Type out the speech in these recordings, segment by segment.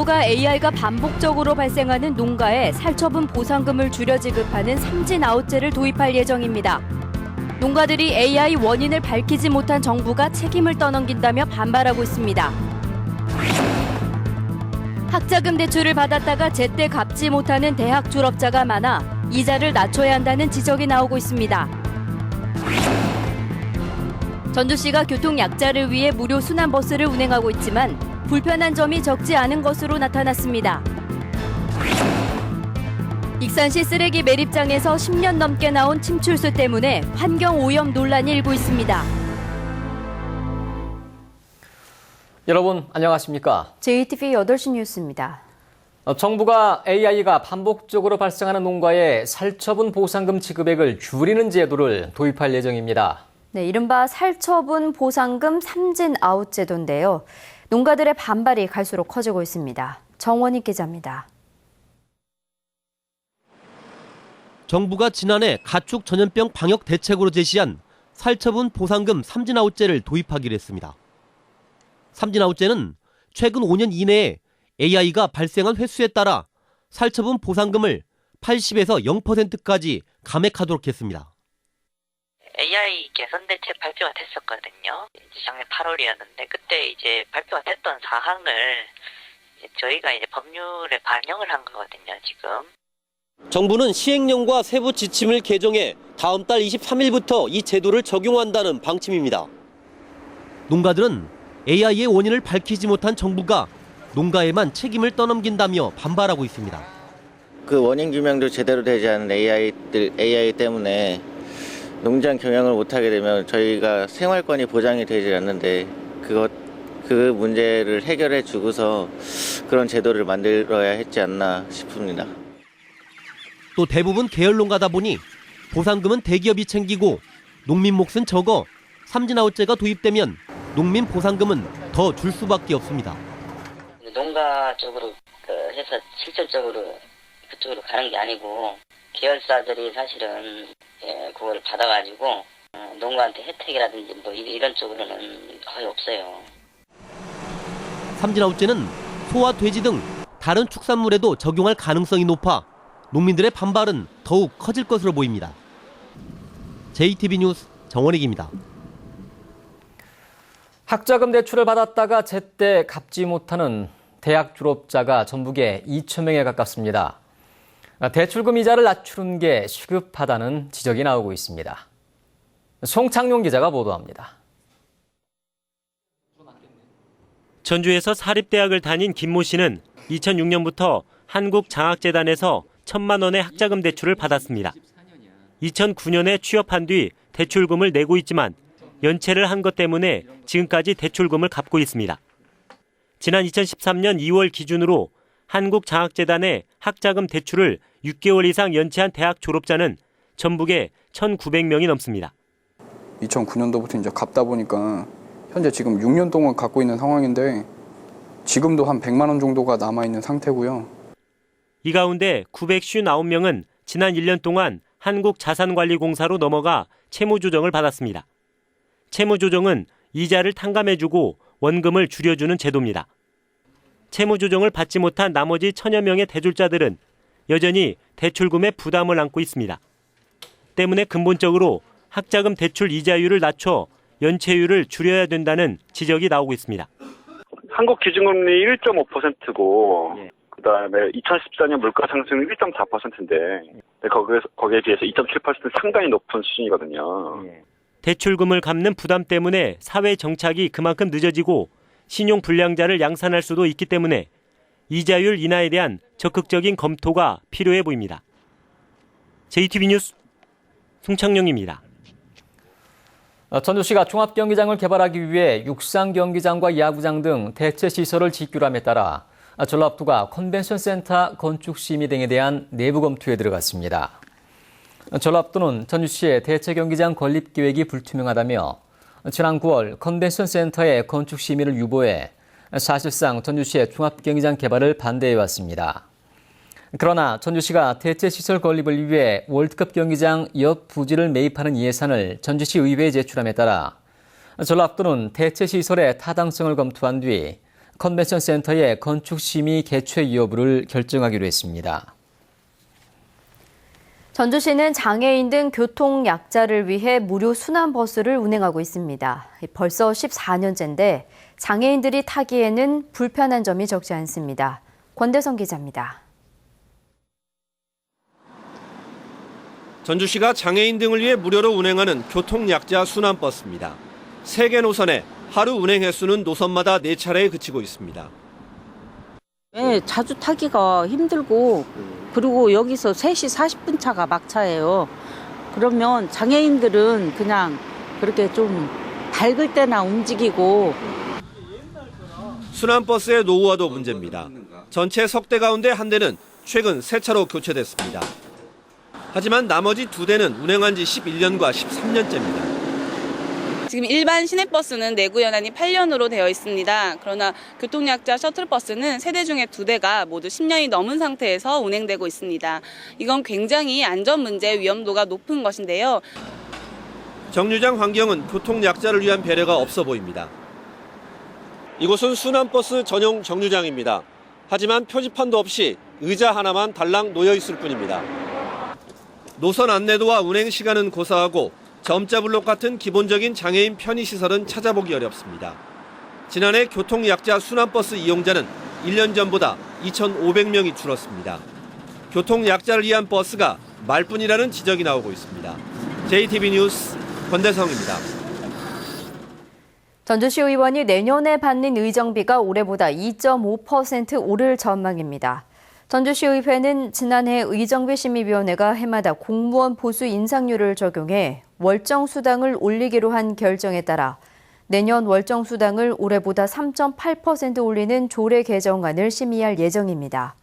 정부가 AI가 반복적으로 발생하는 농가에 살처분 보상금을 줄여 지급하는 삼진 아웃제를 도입할 예정입니다. 농가들이 AI 원인을 밝히지 못한 정부가 책임을 떠넘긴다며 반발하고 있습니다. 학자금 대출을 받았다가 제때 갚지 못하는 대학 졸업자가 많아 이자를 낮춰야 한다는 지적이 나오고 있습니다. 전주시가 교통 약자를 위해 무료 순환버스를 운행하고 있지만 불편한 점이 적지 않은 것으로 나타났습니다. 익산시 쓰레기 매립장에서 10년 넘게 나온 침출수 때문에 환경 오염 논란이 일고 있습니다. 여러분 안녕하십니까? JTV 8시 뉴스입니다. 어, 정부가 AI가 반복적으로 발생하는 농가에 살처분 보상금 지급액을 줄이는 제도를 도입할 예정입니다. 네, 이른바 살처분 보상금 삼진 아웃 제도인데요. 농가들의 반발이 갈수록 커지고 있습니다. 정원희 기자입니다. 정부가 지난해 가축 전염병 방역 대책으로 제시한 살처분 보상금 삼진아웃제를 도입하기로 했습니다. 삼진아웃제는 최근 5년 이내에 AI가 발생한 횟수에 따라 살처분 보상금을 80에서 0%까지 감액하도록 했습니다. AI 개선 대책 발표가 됐었거든요. 이제 작년 8월이었는데 그때 이제 발표가 됐던 사항을 이제 저희가 이제 법률에 반영을 한 거거든요. 지금 정부는 시행령과 세부 지침을 개정해 다음 달 23일부터 이 제도를 적용한다는 방침입니다. 농가들은 AI의 원인을 밝히지 못한 정부가 농가에만 책임을 떠넘긴다며 반발하고 있습니다. 그 원인 규명도 제대로 되지 않은 AI들, AI 때문에 농장 경영을 못하게 되면 저희가 생활권이 보장이 되지 않는데 그것 그 문제를 해결해 주고서 그런 제도를 만들어야 했지 않나 싶습니다. 또 대부분 계열 농가다 보니 보상금은 대기업이 챙기고 농민 몫은 적어 삼진아웃제가 도입되면 농민 보상금은 더 줄 수밖에 없습니다. 농가 쪽으로 그 해서 실질적으로 그쪽으로 가는 게 아니고 계열사들이 사실은 예, 그거를 받아가지고 어, 농가한테 혜택이라든지 뭐 이- 이런 쪽으로는 거의 없어요. 삼진아웃제는 소와 돼지 등 다른 축산물에도 적용할 가능성이 높아 농민들의 반발은 더욱 커질 것으로 보입니다. JTB 뉴스 정원익입니다. 학자금 대출을 받았다가 제때 갚지 못하는 대학 졸업자가 전국에 2천 명에 가깝습니다. 대출금 이자를 낮추는 게 시급하다는 지적이 나오고 있습니다. 송창용 기자가 보도합니다. 전주에서 사립대학을 다닌 김모 씨는 2006년부터 한국장학재단에서 천만 원의 학자금 대출을 받았습니다. 2009년에 취업한 뒤 대출금을 내고 있지만 연체를 한 것 때문에 지금까지 대출금을 갚고 있습니다. 지난 2013년 2월 기준으로 한국장학재단의 학자금 대출을 6개월 이상 연체한 대학 졸업자는 전국에 1,900명이 넘습니다. 2009년도부터 이제 갚다 보니까 현재 지금 6년 동안 갖고 있는 상황인데 지금도 한 100만 원 정도가 남아 있는 상태고요. 이 가운데 959명은 지난 1년 동안 한국자산관리공사로 넘어가 채무조정을 받았습니다. 채무조정은 이자를 탕감해주고 원금을 줄여주는 제도입니다. 채무조정을 받지 못한 나머지 천여 명의 대출자들은 여전히 대출금의 부담을 안고 있습니다. 때문에 근본적으로 학자금 대출 이자율을 낮춰 연체율을 줄여야 된다는 지적이 나오고 있습니다. 한국 기준금리 1.5%고 그다음에 2014년 물가 상승률 1.4%인데 거기에 거기에 비해서 2.7% 상당히 높은 수준이거든요. 대출금을 갚는 부담 때문에 사회 정착이 그만큼 늦어지고 신용 불량자를 양산할 수도 있기 때문에 이자율 인하에 대한 적극적인 검토가 필요해 보입니다. JTB 뉴스 송창영입니다. 어, 전주시가 종합경기장을 개발하기 위해 육상경기장과 야구장 등 대체 시설을 짓기로 함에 따라 전라북도가 컨벤션센터 건축 심의 등에 대한 내부 검토에 들어갔습니다. 전라북도는 전주시의 대체 경기장 건립 계획이 불투명하다며 지난 9월 컨벤션센터의 건축 심의를 유보해 사실상 전주시의 종합경기장 개발을 반대해 왔습니다. 그러나 전주시가 대체 시설 건립을 위해 월드컵 경기장 옆 부지를 매입하는 예산을 전주시 의회에 제출함에 따라 전라북도는 대체 시설의 타당성을 검토한 뒤 컨벤션 센터의 건축 심의 개최 여부를 결정하기로 했습니다. 전주시는 장애인 등 교통 약자를 위해 무료 순환 버스를 운행하고 있습니다. 벌써 14년째인데 장애인들이 타기에는 불편한 점이 적지 않습니다. 권대성 기자입니다. 전주시가 장애인 등을 위해 무료로 운행하는 교통약자 순환버스입니다. 세개 노선에 하루 운행 횟수는 노선마다 네차례에 그치고 있습니다. 네, 자주 타기가 힘들고 그리고 여기서 3시 40분 차가 막차예요. 그러면 장애인들은 그냥 그렇게 좀 밝을 때나 움직이고 순환버스의 노후화도 문제입니다. 전체 석 대 가운데 한 대는 최근 세 차로 교체됐습니다. 하지만 나머지 두 대는 운행한 지 11년과 13년째입니다. 지금 일반 시내버스는 내구 연한이 8년으로 되어 있습니다. 그러나 교통약자 셔틀버스는 세대 중에 두 대가 모두 10년이 넘은 상태에서 운행되고 있습니다. 이건 굉장히 안전 문제 위험도가 높은 것인데요. 정류장 환경은 교통약자를 위한 배려가 없어 보입니다. 이곳은 순환버스 전용 정류장입니다. 하지만 표지판도 없이 의자 하나만 달랑 놓여 있을 뿐입니다. 노선 안내도와 운행 시간은 고사하고 점자 블록 같은 기본적인 장애인 편의 시설은 찾아보기 어렵습니다. 지난해 교통약자 순환버스 이용자는 1년 전보다 2,500명이 줄었습니다. 교통약자를 위한 버스가 말뿐이라는 지적이 나오고 있습니다. JTB 뉴스 권대성입니다. 전주시 의원이 내년에 받는 의정비가 올해보다 2.5% 오를 전망입니다. 전주시의회는 지난해 의정비 심의위원회가 해마다 공무원 보수 인상률을 적용해 월정 수당을 올리기로 한 결정에 따라 내년 월정 수당을 올해보다 3.8% 올리는 조례 개정안을 심의할 예정입니다.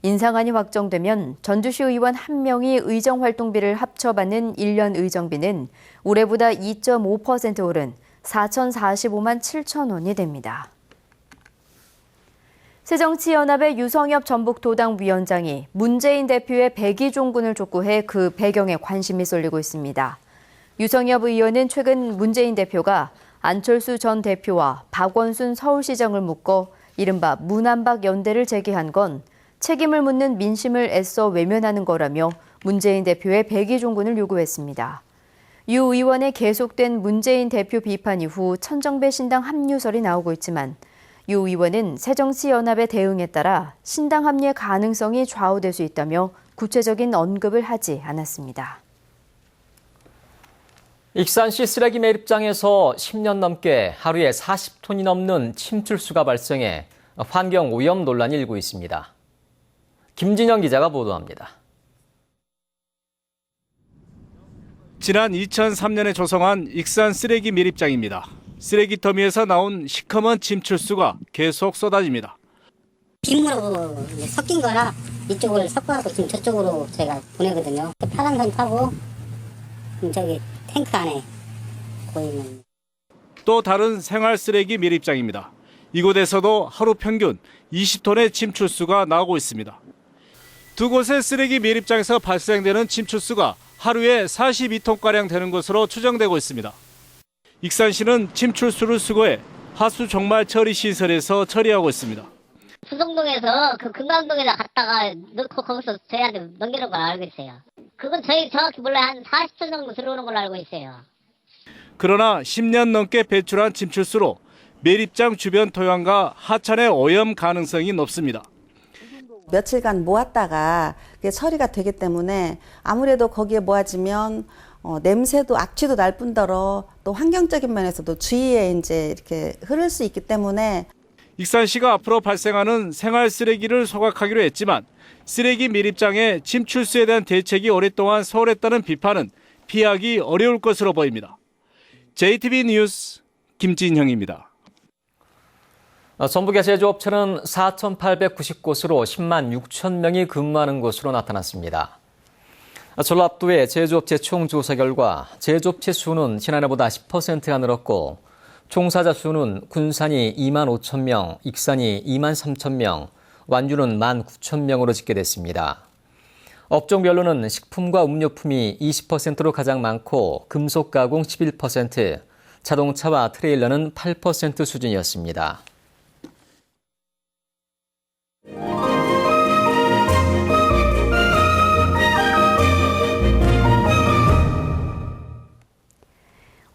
인상안이 확정되면 전주시 의원 1명이 의정활동비를 합쳐 받는 1년 의정비는 올해보다 2.5% 오른 4,045만 7천 원이 됩니다. 새정치연합의 유성엽 전북도당 위원장이 문재인 대표의 백의종군을 촉구해 그 배경에 관심이 쏠리고 있습니다. 유성엽 의원은 최근 문재인 대표가 안철수 전 대표와 박원순 서울시장을 묶어 이른바 문안박 연대를 제기한 건 책임을 묻는 민심을 애써 외면하는 거라며 문재인 대표의 백의 종군을 요구했습니다. 유 의원의 계속된 문재인 대표 비판 이후 천정배 신당 합류설이 나오고 있지만 유 의원은 새정치연합의 대응에 따라 신당 합리의 가능성이 좌우될 수 있다며 구체적인 언급을 하지 않았습니다. 익산시 쓰레기 매립장에서 10년 넘게 하루에 40톤이 넘는 침출수가 발생해 환경 오염 논란이 일고 있습니다. 김진영 기자가 보도합니다. 지난 2003년에 조성한 익산 쓰레기 매립장입니다. 쓰레기 더미에서 나온 시커먼 침출수가 계속 쏟아집니다. 빗물하고 섞인 거라 이쪽을 섞어갖고 지금 저쪽으로 제가 보내거든요. 파란 선 타고 지금 저기 탱크 안에 보이는 또 다른 생활 쓰레기 매립장입니다. 이곳에서도 하루 평균 20톤의 침출수가 나오고 있습니다. 두 곳의 쓰레기 매립장에서 발생되는 침출수가 하루에 42톤가량 되는 것으로 추정되고 있습니다. 익산시는 침출수를 수거해 하수 종말 처리 시설에서 처리하고 있습니다. 수성동에서 그 금강동에다 갔다가 넣고 거기서 저희한테 넘기는 걸 알고 있어요. 그건 저희 정확히 몰라요. 한 40톤 정도 들어오는 걸로 알고 있어요. 그러나 10년 넘게 배출한 침출수로 매립장 주변 토양과 하천의 오염 가능성이 높습니다. 며칠간 모았다가 그게 처리가 되기 때문에 아무래도 거기에 모아지면 어, 냄새도 악취도 날 뿐더러 또 환경적인 면에서도 주위에 이제 이렇게 흐를 수 있기 때문에 익산시가 앞으로 발생하는 생활 쓰레기를 소각하기로 했지만 쓰레기 매립장의 침출수에 대한 대책이 오랫동안 소홀했다는 비판은 피하기 어려울 것으로 보입니다. JTB 뉴스 김진형입니다. 전북의 제조업체는 4,890곳으로 10만 6천 명이 근무하는 곳으로 나타났습니다. 전라도의 제조업체 총조사 결과 제조업체 수는 지난해보다 10%가 늘었고 종사자 수는 군산이 2만 5천 명, 익산이 2만 3천 명, 완주는 19,000명으로 집계됐습니다. 업종별로는 식품과 음료품이 20%로 가장 많고 금속 가공 11%, 자동차와 트레일러는 8% 수준이었습니다.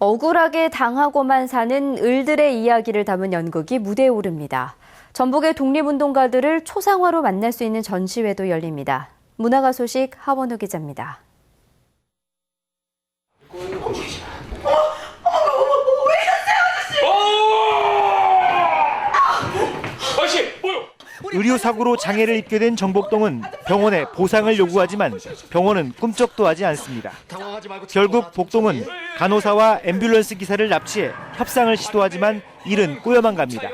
억울하게 당하고만 사는 을들의 이야기를 담은 연극이 무대에 오릅니다. 전북의 독립운동가들을 초상화로 만날 수 있는 전시회도 열립니다. 문화가 소식 하원우 기자입니다. 의료 사고로 장애를 입게 된 정복동은 병원에 보상을 요구하지만 병원은 꿈쩍도 하지 않습니다. 결국 복동은 간호사와 앰뷸런스 기사를 납치해 협상을 시도하지만 일은 꼬여만 갑니다.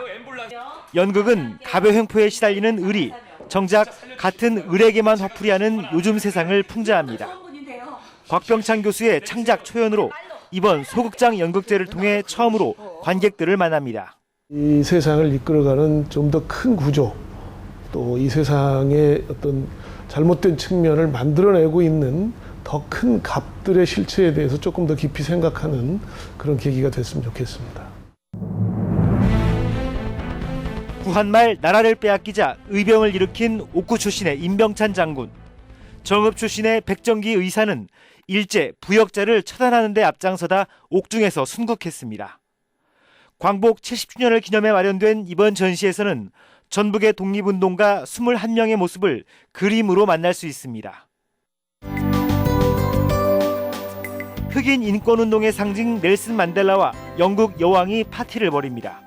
연극은 가벼 횡포에 시달리는 을이 정작 같은 을에게만 화풀이하는 요즘 세상을 풍자합니다. 곽병창 교수의 창작 초연으로 이번 소극장 연극제를 통해 처음으로 관객들을 만납니다. 이 세상을 이끌어가는 좀 더 큰 구조, 또 이 세상의 어떤 잘못된 측면을 만들어내고 있는 더큰 갑들의 실체에 대해서 조금 더 깊이 생각하는 그런 계기가 됐으면 좋겠습니다. 구한말 나라를 빼앗기자 의병을 일으킨 옥구 출신의 임병찬 장군, 정읍 출신의 백정기 의사는 일제 부역자를 처단하는 데 앞장서다 옥중에서 순국했습니다. 광복 70주년을 기념해 마련된 이번 전시에서는 전북의 독립운동가 21명의 모습을 그림으로 만날 수 있습니다. 흑인 인권운동의 상징 넬슨 만델라와 영국 여왕이 파티를 벌입니다.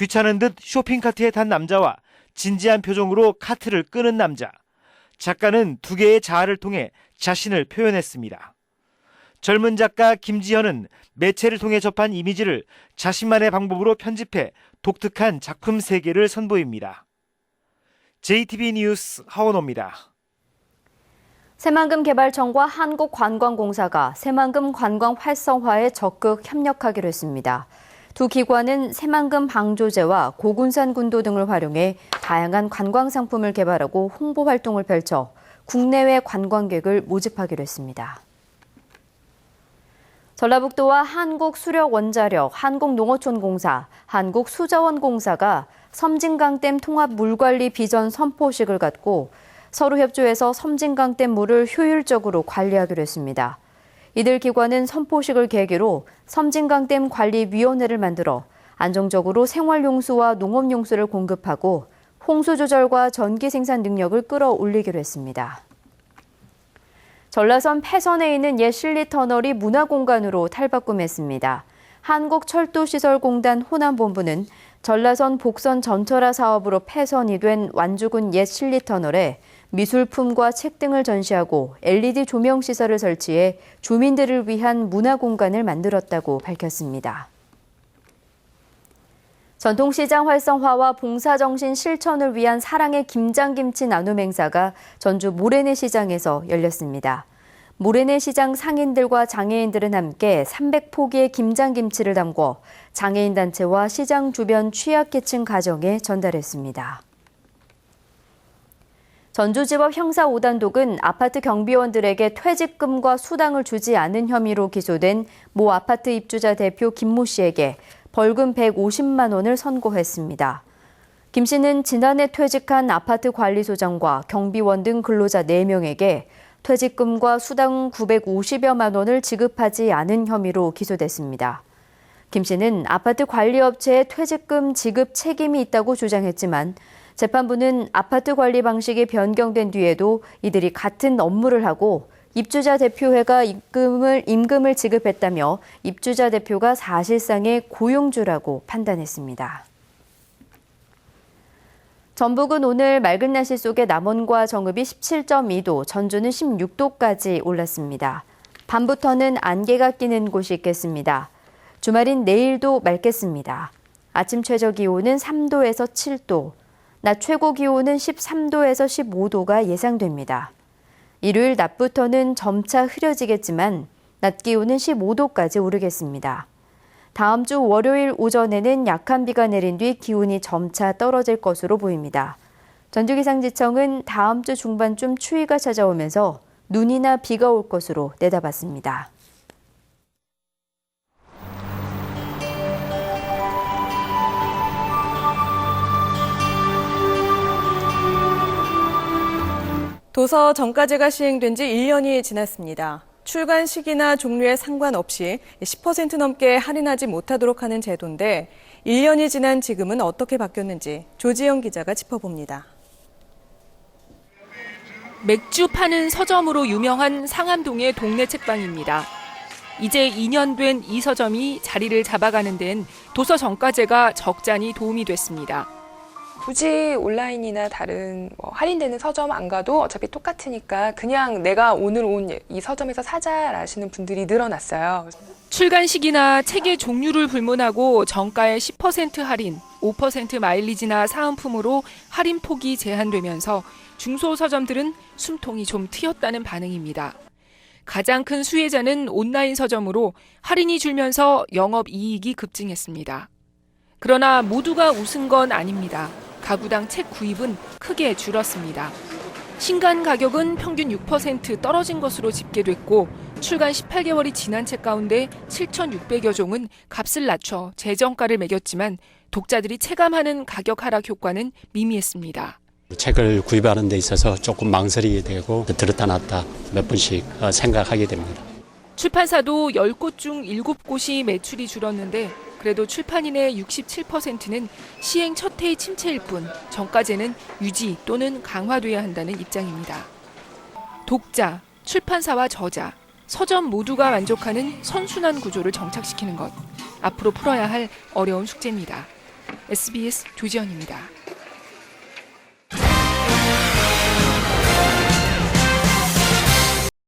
귀찮은 듯 쇼핑카트에 탄 남자와 진지한 표정으로 카트를 끄는 남자. 작가는 두 개의 자아를 통해 자신을 표현했습니다. 젊은 작가 김지현은 매체를 통해 접한 이미지를 자신만의 방법으로 편집해 독특한 작품 세계를 선보입니다. JTB 뉴스 하원호입니다. 새만금 개발청과 한국관광공사가 새만금 관광 활성화에 적극 협력하기로 했습니다. 두 기관은 새만금 방조제와 고군산 군도 등을 활용해 다양한 관광 상품을 개발하고 홍보 활동을 펼쳐 국내외 관광객을 모집하기로 했습니다. 전라북도와 한국수력원자력, 한국농어촌공사, 한국수자원공사가 섬진강댐 통합 물관리 비전 선포식을 갖고 서로 협조해서 섬진강댐 물을 효율적으로 관리하기로 했습니다. 이들 기관은 선포식을 계기로 섬진강댐 관리위원회를 만들어 안정적으로 생활용수와 농업용수를 공급하고 홍수 조절과 전기 생산 능력을 끌어올리기로 했습니다. 전라선 패선에 있는 옛 실리터널이 문화공간으로 탈바꿈했습니다. 한국철도시설공단 호남본부는 전라선 복선 전철화 사업으로 폐선이 된 완주군 옛 실리터널에 미술품과 책 등을 전시하고 LED 조명 시설을 설치해 주민들을 위한 문화 공간을 만들었다고 밝혔습니다. 전통시장 활성화와 봉사정신 실천을 위한 사랑의 김장김치 나눔 행사가 전주 모래내 시장에서 열렸습니다. 모래내 시장 상인들과 장애인들은 함께 300포기의 김장김치를 담궈 장애인 단체와 시장 주변 취약계층 가정에 전달했습니다. 전주지법 형사 5단독은 아파트 경비원들에게 퇴직금과 수당을 주지 않은 혐의로 기소된 모 아파트 입주자 대표 김모 씨에게 벌금 150만 원을 선고했습니다. 김 씨는 지난해 퇴직한 아파트 관리소장과 경비원 등 근로자 4명에게 퇴직금과 수당 950여만 원을 지급하지 않은 혐의로 기소됐습니다. 김 씨는 아파트 관리업체에 퇴직금 지급 책임이 있다고 주장했지만 재판부는 아파트 관리 방식이 변경된 뒤에도 이들이 같은 업무를 하고 입주자 대표회가 임금을, 임금을 지급했다며 입주자 대표가 사실상의 고용주라고 판단했습니다. 전북은 오늘 맑은 날씨 속에 남원과 정읍이 17.2도, 전주는 16도까지 올랐습니다. 밤부터는 안개가 끼는 곳이 있겠습니다. 주말인 내일도 맑겠습니다. 아침 최저 기온은 3도에서 7도, 낮 최고 기온은 13도에서 15도가 예상됩니다. 일요일 낮부터는 점차 흐려지겠지만 낮 기온은 15도까지 오르겠습니다. 다음 주 월요일 오전에는 약한 비가 내린 뒤 기온이 점차 떨어질 것으로 보입니다. 전주기상지청은 다음 주 중반쯤 추위가 찾아오면서 눈이나 비가 올 것으로 내다봤습니다. 도서 정가제가 시행된 지 1년이 지났습니다. 출간 시기나 종류에 상관없이 10% 넘게 할인하지 못하도록 하는 제도인데 1년이 지난 지금은 어떻게 바뀌었는지 조지영 기자가 짚어봅니다. 맥주 파는 서점으로 유명한 상암동의 동네 책방입니다. 이제 2년 된 이 서점이 자리를 잡아가는 데는 도서 정가제가 적잖이 도움이 됐습니다. 굳이 온라인이나 다른 뭐 할인되는 서점 안 가도 어차피 똑같으니까 그냥 내가 오늘 온 이 서점에서 사자라시는 분들이 늘어났어요. 출간 시기나 책의 종류를 불문하고 정가의 10% 할인, 5% 마일리지나 사은품으로 할인 폭이 제한되면서 중소 서점들은 숨통이 좀 트였다는 반응입니다. 가장 큰 수혜자는 온라인 서점으로 할인이 줄면서 영업 이익이 급증했습니다. 그러나 모두가 웃은 건 아닙니다. 가구당 책 구입은 크게 줄었습니다. 신간 가격은 평균 6% 떨어진 것으로 집계됐고 출간 18개월이 지난 책 가운데 7,600여 종은 값을 낮춰 재정가를 매겼지만 독자들이 체감하는 가격 하락 효과는 미미했습니다. 책을 구입하는 데 있어서 조금 망설이게 되고 들었다 놨다 몇 번씩 어, 생각하게 됩니다. 출판사도 10곳 중 7곳이 매출이 줄었는데 그래도 출판인의 67%는 시행 첫 해의 침체일 뿐 정가제는 유지 또는 강화돼야 한다는 입장입니다. 독자, 출판사와 저자, 서점 모두가 만족하는 선순환 구조를 정착시키는 것 앞으로 풀어야 할 어려운 숙제입니다. SBS 조지현입니다.